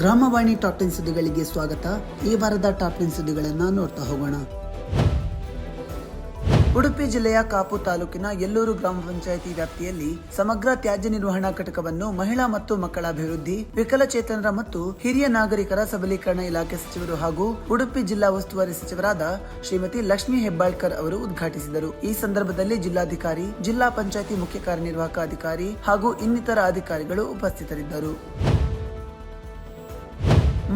ಗ್ರಾಮವಾಣಿ top ten ಸುದ್ದಿಗಳಿಗೆ ಸ್ವಾಗತ. ಈ ವಾರದ ಟಾಪ್ ಟೆನ್ ಸುದ್ದಿಗಳನ್ನು ನೋಡ್ತಾ ಹೋಗೋಣ. ಉಡುಪಿ ಜಿಲ್ಲೆಯ ಕಾಪು ತಾಲೂಕಿನ ಎಲ್ಲೂರು ಗ್ರಾಮ ಪಂಚಾಯಿತಿ ವ್ಯಾಪ್ತಿಯಲ್ಲಿ ಸಮಗ್ರ ತ್ಯಾಜ್ಯ ನಿರ್ವಹಣಾ ಘಟಕವನ್ನು ಮಹಿಳಾ ಮತ್ತು ಮಕ್ಕಳ ಅಭಿವೃದ್ಧಿ, ವಿಕಲಚೇತನರ ಮತ್ತು ಹಿರಿಯ ನಾಗರಿಕರ ಸಬಲೀಕರಣ ಇಲಾಖೆ ಸಚಿವರು ಹಾಗೂ ಉಡುಪಿ ಜಿಲ್ಲಾ ಉಸ್ತುವಾರಿ ಸಚಿವರಾದ ಶ್ರೀಮತಿ ಲಕ್ಷ್ಮೀ ಹೆಬ್ಬಾಳ್ಕರ್ ಅವರು ಉದ್ಘಾಟಿಸಿದರು. ಈ ಸಂದರ್ಭದಲ್ಲಿ ಜಿಲ್ಲಾಧಿಕಾರಿ, ಜಿಲ್ಲಾ ಪಂಚಾಯಿತಿ ಮುಖ್ಯ ಕಾರ್ಯನಿರ್ವಾಹಕ ಅಧಿಕಾರಿ ಹಾಗೂ ಇನ್ನಿತರ ಅಧಿಕಾರಿಗಳು ಉಪಸ್ಥಿತರಿದ್ದರು.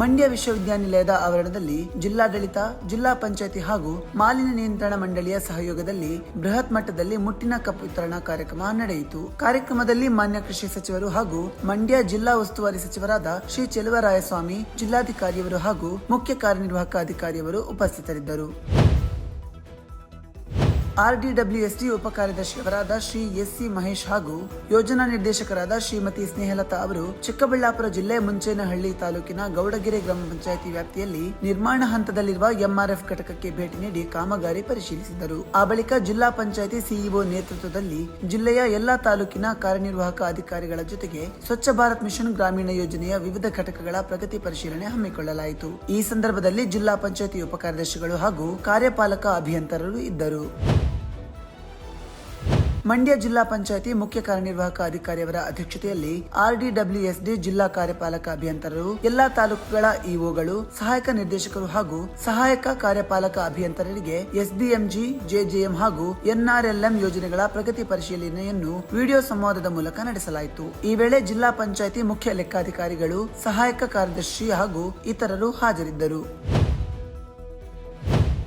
ಮಂಡ್ಯ ವಿಶ್ವವಿದ್ಯಾನಿಲಯದ ಆವರಣದಲ್ಲಿ ಜಿಲ್ಲಾಡಳಿತ, ಜಿಲ್ಲಾ ಪಂಚಾಯತಿ ಹಾಗೂ ಮಾಲಿನ್ಯ ನಿಯಂತ್ರಣ ಮಂಡಳಿಯ ಸಹಯೋಗದಲ್ಲಿ ಬೃಹತ್ ಮಟ್ಟದಲ್ಲಿ ಮುಟ್ಟಿನ ಕಪ್ ವಿತರಣಾ ಕಾರ್ಯಕ್ರಮ ನಡೆಯಿತು. ಕಾರ್ಯಕ್ರಮದಲ್ಲಿ ಮಾನ್ಯ ಕೃಷಿ ಸಚಿವರು ಹಾಗೂ ಮಂಡ್ಯ ಜಿಲ್ಲಾ ಉಸ್ತುವಾರಿ ಸಚಿವರಾದ ಶ್ರೀ ಚೆಲುವರಾಯಸ್ವಾಮಿ, ಜಿಲ್ಲಾಧಿಕಾರಿಯವರು ಹಾಗೂ ಮುಖ್ಯ ಕಾರ್ಯನಿರ್ವಾಹಕ ಅಧಿಕಾರಿಯವರು ಉಪಸ್ಥಿತರಿದ್ದರು. ಆರ್ಡಿಡಬ್ಲ್ಯೂಎಸ್ಡಿ ಉಪ ಕಾರ್ಯದರ್ಶಿಯವರಾದ ಶ್ರೀ ಎಸ್ ಸಿ ಮಹೇಶ್ ಹಾಗೂ ಯೋಜನಾ ನಿರ್ದೇಶಕರಾದ ಶ್ರೀಮತಿ ಸ್ನೇಹಲತಾ ಅವರು ಚಿಕ್ಕಬಳ್ಳಾಪುರ ಜಿಲ್ಲೆ ಮುಂಚೇನಹಳ್ಳಿ ತಾಲೂಕಿನ ಗೌಡಗೆರೆ ಗ್ರಾಮ ಪಂಚಾಯಿತಿ ವ್ಯಾಪ್ತಿಯಲ್ಲಿ ನಿರ್ಮಾಣ ಹಂತದಲ್ಲಿರುವ ಎಂಆರ್ಎಫ್ ಘಟಕಕ್ಕೆ ಭೇಟಿ ನೀಡಿ ಕಾಮಗಾರಿ ಪರಿಶೀಲಿಸಿದರು. ಆ ಬಳಿಕ ಜಿಲ್ಲಾ ಪಂಚಾಯಿತಿ ಸಿಇಒ ನೇತೃತ್ವದಲ್ಲಿ ಜಿಲ್ಲೆಯ ಎಲ್ಲಾ ತಾಲೂಕಿನ ಕಾರ್ಯನಿರ್ವಾಹಕ ಅಧಿಕಾರಿಗಳ ಜೊತೆಗೆ ಸ್ವಚ್ಛ ಭಾರತ್ ಮಿಷನ್ ಗ್ರಾಮೀಣ ಯೋಜನೆಯ ವಿವಿಧ ಘಟಕಗಳ ಪ್ರಗತಿ ಪರಿಶೀಲನೆ ಹಮ್ಮಿಕೊಳ್ಳಲಾಯಿತು. ಈ ಸಂದರ್ಭದಲ್ಲಿ ಜಿಲ್ಲಾ ಪಂಚಾಯಿತಿ ಉಪಕಾರ್ಯದರ್ಶಿಗಳು ಹಾಗೂ ಕಾರ್ಯಪಾಲಕ ಅಭಿಯಂತರರು ಇದ್ದರು. ಮಂಡ್ಯ ಜಿಲ್ಲಾ ಪಂಚಾಯಿತಿ ಮುಖ್ಯ ಕಾರ್ಯನಿರ್ವಾಹಕ ಅಧಿಕಾರಿಯವರ ಅಧ್ಯಕ್ಷತೆಯಲ್ಲಿ ಆರ್ಡಿಡಬ್ಲ್ಯೂಎಸ್ಡಿ ಜಿಲ್ಲಾ ಕಾರ್ಯಪಾಲಕ ಅಭಿಯಂತರರು, ಎಲ್ಲಾ ತಾಲೂಕುಗಳ ಇಒಗಳು, ಸಹಾಯಕ ನಿರ್ದೇಶಕರು ಹಾಗೂ ಸಹಾಯಕ ಕಾರ್ಯಪಾಲಕ ಅಭಿಯಂತರರಿಗೆ ಎಸ್ಬಿಎಂಜಿ ಜೆಜೆಎಂ ಹಾಗೂ ಎನ್ಆರ್ಎಲ್ಎಂ ಯೋಜನೆಗಳ ಪ್ರಗತಿ ಪರಿಶೀಲನೆಯನ್ನು ವಿಡಿಯೋ ಸಂವಾದದ ಮೂಲಕ ನಡೆಸಲಾಯಿತು. ಈ ವೇಳೆ ಜಿಲ್ಲಾ ಪಂಚಾಯಿತಿ ಮುಖ್ಯ ಲೆಕ್ಕಾಧಿಕಾರಿಗಳು, ಸಹಾಯಕ ಕಾರ್ಯದರ್ಶಿ ಹಾಗೂ ಇತರರು ಹಾಜರಿದ್ದರು.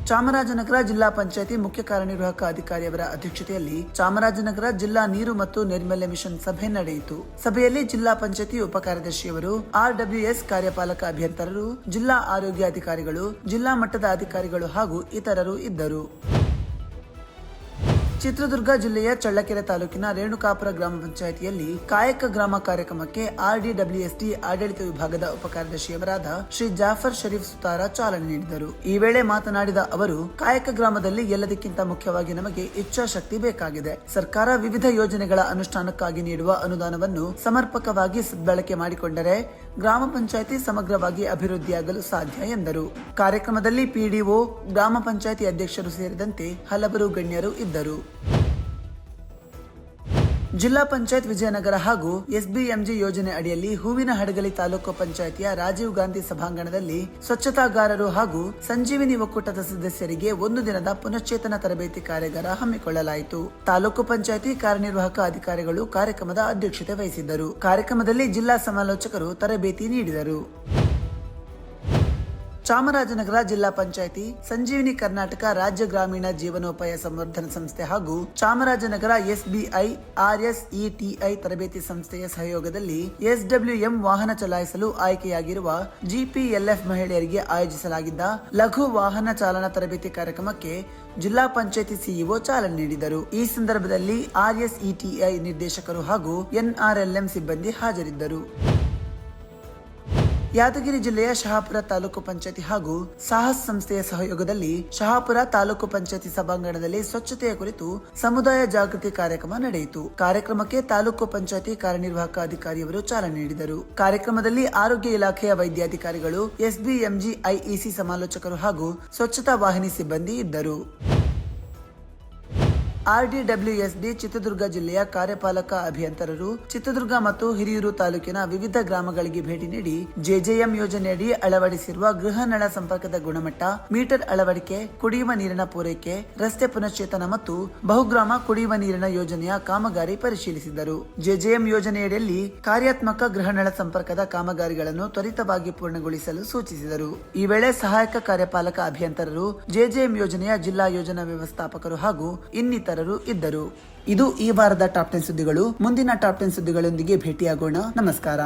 ಚಾಮರಾಜನಗರ ಜಿಲ್ಲಾ ಪಂಚಾಯಿತಿ ಮುಖ್ಯ ಕಾರ್ಯನಿರ್ವಾಹಕ ಅಧಿಕಾರಿಯವರ ಅಧ್ಯಕ್ಷತೆಯಲ್ಲಿ ಚಾಮರಾಜನಗರ ಜಿಲ್ಲಾ ನೀರು ಮತ್ತು ನೈರ್ಮಲ್ಯ ಮಿಷನ್ ಸಭೆ ನಡೆಯಿತು. ಸಭೆಯಲ್ಲಿ ಜಿಲ್ಲಾ ಪಂಚಾಯತಿ ಉಪ ಕಾರ್ಯದರ್ಶಿಯವರು ಆರ್ಡಬ್ಲ್ಯೂಎಸ್ ಕಾರ್ಯಪಾಲಕ ಅಭಿಯಂತರರು, ಜಿಲ್ಲಾ ಆರೋಗ್ಯ ಅಧಿಕಾರಿಗಳು, ಜಿಲ್ಲಾ ಮಟ್ಟದ ಅಧಿಕಾರಿಗಳು ಹಾಗೂ ಇತರರು ಇದ್ದರು. ಚಿತ್ರದುರ್ಗ ಜಿಲ್ಲೆಯ ಚಳ್ಳಕೆರೆ ತಾಲೂಕಿನ ರೇಣುಕಾಪುರ ಗ್ರಾಮ ಪಂಚಾಯಿತಿಯಲ್ಲಿ ಕಾಯಕ ಗ್ರಾಮ ಕಾರ್ಯಕ್ರಮಕ್ಕೆ ಆರ್ಡಿಡಬ್ಲ್ಯೂಎಸ್ಟಿ ಆಡಳಿತ ವಿಭಾಗದ ಉಪಕಾರ್ಯದರ್ಶಿಯವರಾದ ಶ್ರೀ ಜಾಫರ್ ಶರೀಫ್ ಸುತಾರ ಚಾಲನೆ ನೀಡಿದರು. ಈ ವೇಳೆ ಮಾತನಾಡಿದ ಅವರು, ಕಾಯಕ ಗ್ರಾಮದಲ್ಲಿ ಎಲ್ಲದಕ್ಕಿಂತ ಮುಖ್ಯವಾಗಿ ನಮಗೆ ಇಚ್ಛಾಶಕ್ತಿ ಬೇಕಾಗಿದೆ. ಸರ್ಕಾರ ವಿವಿಧ ಯೋಜನೆಗಳ ಅನುಷ್ಠಾನಕ್ಕಾಗಿ ನೀಡುವ ಅನುದಾನವನ್ನು ಸಮರ್ಪಕವಾಗಿ ಸದ್ಬಳಕೆ ಮಾಡಿಕೊಂಡರೆ ಗ್ರಾಮ ಪಂಚಾಯಿತಿ ಸಮಗ್ರವಾಗಿ ಅಭಿವೃದ್ಧಿಯಾಗಲು ಸಾಧ್ಯ ಎಂದರು. ಕಾರ್ಯಕ್ರಮದಲ್ಲಿ ಪಿಡಿಒ, ಗ್ರಾಮ ಪಂಚಾಯಿತಿ ಅಧ್ಯಕ್ಷರು ಸೇರಿದಂತೆ ಹಲವರು ಗಣ್ಯರು ಇದ್ದರು. ಜಿಲ್ಲಾ ಪಂಚಾಯತ್ ವಿಜಯನಗರ ಹಾಗೂ ಎಸ್ಬಿಎಂಜಿ ಯೋಜನೆ ಅಡಿಯಲ್ಲಿ ಹೂವಿನ ಹಡಗಲಿ ತಾಲೂಕು ಪಂಚಾಯತಿಯ ರಾಜೀವ್ ಗಾಂಧಿ ಸಭಾಂಗಣದಲ್ಲಿ ಸ್ವಚ್ಛತಾಗಾರರು ಹಾಗೂ ಸಂಜೀವಿನಿ ಒಕ್ಕೂಟದ ಸದಸ್ಯರಿಗೆ ಒಂದು ದಿನದ ಪುನಶ್ಚೇತನ ತರಬೇತಿ ಕಾರ್ಯಾಗಾರ ಹಮ್ಮಿಕೊಳ್ಳಲಾಯಿತು. ತಾಲೂಕು ಪಂಚಾಯತಿ ಕಾರ್ಯನಿರ್ವಾಹಕ ಅಧಿಕಾರಿಗಳು ಕಾರ್ಯಕ್ರಮದ ಅಧ್ಯಕ್ಷತೆ ವಹಿಸಿದ್ದರು. ಕಾರ್ಯಕ್ರಮದಲ್ಲಿ ಜಿಲ್ಲಾ ಸಮಾಲೋಚಕರು ತರಬೇತಿ ನೀಡಿದರು. ಚಾಮರಾಜನಗರ ಜಿಲ್ಲಾ ಪಂಚಾಯಿತಿ ಸಂಜೀವಿನಿ ಕರ್ನಾಟಕ ರಾಜ್ಯ ಗ್ರಾಮೀಣ ಜೀವನೋಪಾಯ ಸಂವರ್ಧನ ಸಂಸ್ಥೆ ಹಾಗೂ ಚಾಮರಾಜನಗರ ಎಸ್ಬಿಐ ಆರ್ಎಸ್ಇಟಿಐ ತರಬೇತಿ ಸಂಸ್ಥೆಯ ಸಹಯೋಗದಲ್ಲಿ ಎಸ್ಡಬ್ಲ್ಯೂಎಂ ವಾಹನ ಚಲಾಯಿಸಲು ಆಯ್ಕೆಯಾಗಿರುವ ಜಿಪಿಎಲ್ಎಫ್ ಮಹಿಳೆಯರಿಗೆ ಆಯೋಜಿಸಲಾಗಿದ್ದ ಲಘು ವಾಹನ ಚಾಲನಾ ತರಬೇತಿ ಕಾರ್ಯಕ್ರಮಕ್ಕೆ ಜಿಲ್ಲಾ ಪಂಚಾಯಿತಿ ಸಿಇಒ ಚಾಲನೆ ನೀಡಿದರು. ಈ ಸಂದರ್ಭದಲ್ಲಿ ಆರ್ಎಸ್ಇಟಿಐ ನಿರ್ದೇಶಕರು ಹಾಗೂ ಎನ್ಆರ್ಎಲ್ಎಂ ಸಿಬ್ಬಂದಿ ಹಾಜರಿದ್ದರು. ಯಾದಗಿರಿ ಜಿಲ್ಲೆಯ ಶಹಾಪುರ ತಾಲೂಕು ಪಂಚಾಯತಿ ಹಾಗೂ ಸಾಹಸ್ ಸಂಸ್ಥೆಯ ಸಹಯೋಗದಲ್ಲಿ ಶಹಾಪುರ ತಾಲೂಕು ಪಂಚಾಯತಿ ಸಭಾಂಗಣದಲ್ಲಿ ಸ್ವಚ್ಛತೆಯ ಕುರಿತು ಸಮುದಾಯ ಜಾಗೃತಿ ಕಾರ್ಯಕ್ರಮ ನಡೆಯಿತು. ಕಾರ್ಯಕ್ರಮಕ್ಕೆ ತಾಲೂಕು ಪಂಚಾಯತಿ ಕಾರ್ಯನಿರ್ವಾಹಕ ಅಧಿಕಾರಿಯವರು ಚಾಲನೆ ನೀಡಿದರು. ಕಾರ್ಯಕ್ರಮದಲ್ಲಿ ಆರೋಗ್ಯ ಇಲಾಖೆಯ ವೈದ್ಯಾಧಿಕಾರಿಗಳು, ಎಸ್ಬಿಎಂಜಿ, ಐಇಸಿ ಸಮಾಲೋಚಕರು ಹಾಗೂ ಸ್ವಚ್ಛತಾ ವಾಹಿನಿ ಸಿಬ್ಬಂದಿ ಇದ್ದರು. ಆರ್ಡಿಡಬ್ಲ್ಯೂಎಸ್ಡಿ ಚಿತ್ರದುರ್ಗ ಜಿಲ್ಲೆಯ ಕಾರ್ಯಪಾಲಕ ಅಭಿಯಂತರರು, ಚಿತ್ರದುರ್ಗ ಮತ್ತು ಹಿರಿಯೂರು ತಾಲೂಕಿನ ವಿವಿಧ ಗ್ರಾಮಗಳಿಗೆ ಭೇಟಿ ನೀಡಿ ಜೆಜೆಎಂ ಯೋಜನೆಯಡಿ ಅಳವಡಿಸಿರುವ ಗೃಹ ನಳ ಸಂಪರ್ಕದ ಗುಣಮಟ್ಟ, ಮೀಟರ್ ಅಳವಡಿಕೆ, ಕುಡಿಯುವ ನೀರಿನ ಪೂರೈಕೆ, ರಸ್ತೆ ಪುನಶ್ಚೇತನ ಮತ್ತು ಬಹುಗ್ರಾಮ ಕುಡಿಯುವ ನೀರಿನ ಯೋಜನೆಯ ಕಾಮಗಾರಿ ಪರಿಶೀಲಿಸಿದರು. ಜೆಜೆಎಂ ಯೋಜನೆಯಡಿಯಲ್ಲಿ ಕಾರ್ಯಾತ್ಮಕ ಗೃಹ ನಳ ಸಂಪರ್ಕದ ಕಾಮಗಾರಿಗಳನ್ನು ತ್ವರಿತವಾಗಿ ಪೂರ್ಣಗೊಳಿಸಲು ಸೂಚಿಸಿದರು. ಈ ವೇಳೆ ಸಹಾಯಕ ಕಾರ್ಯಪಾಲಕ ಅಭಿಯಂತರರು, ಜೆಜೆಎಂ ಯೋಜನೆಯ ಜಿಲ್ಲಾ ಯೋಜನಾ ವ್ಯವಸ್ಥಾಪಕರು ಹಾಗೂ ಇದ್ದರು. ಇದು ಈ ವಾರದ ಟಾಪ್ ಟೆನ್ ಸುದ್ದಿಗಳು. ಮುಂದಿನ ಟಾಪ್ ಟೆನ್ ಸುದ್ದಿಗಳೊಂದಿಗೆ ಭೇಟಿಯಾಗೋಣ. ನಮಸ್ಕಾರ.